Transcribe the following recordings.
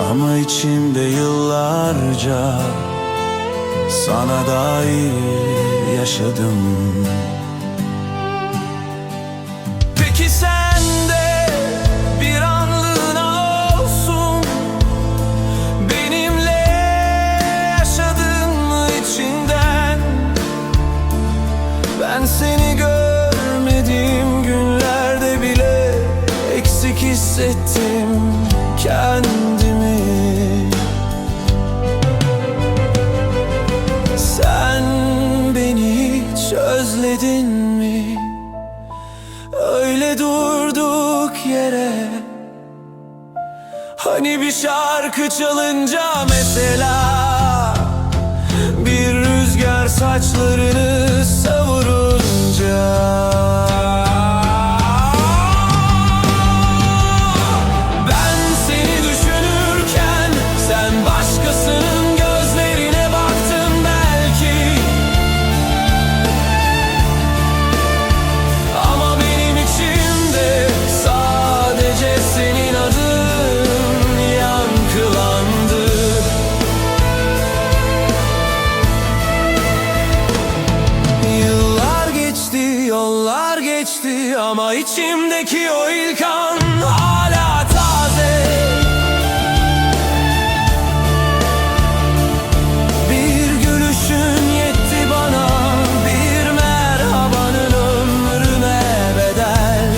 Ama içimde yıllarca Sana dair yaşadım. Peki sen de bir anlığına olsun. Benimle yaşadın mı içinden? Ben seni görmediğim günlerde bile Eksik hissettim kendimi özledin mi? Öyle durduk yere. Hani bir şarkı çalınca mesela. Bir rüzgar saçlarını savurunca geçti ama içimdeki o ilk an hala taze. Bir gülüşün yetti bana Bir merhabanın ömrüme bedel.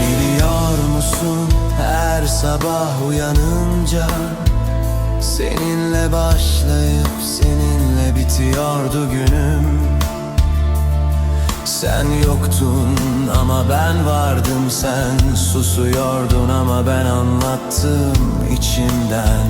Biliyor musun her sabah uyanınca Seninle başlayıp seninle bitiyordu günüm. Sen yoktun ama ben vardım. Sen susuyordun ama ben anlattım içimden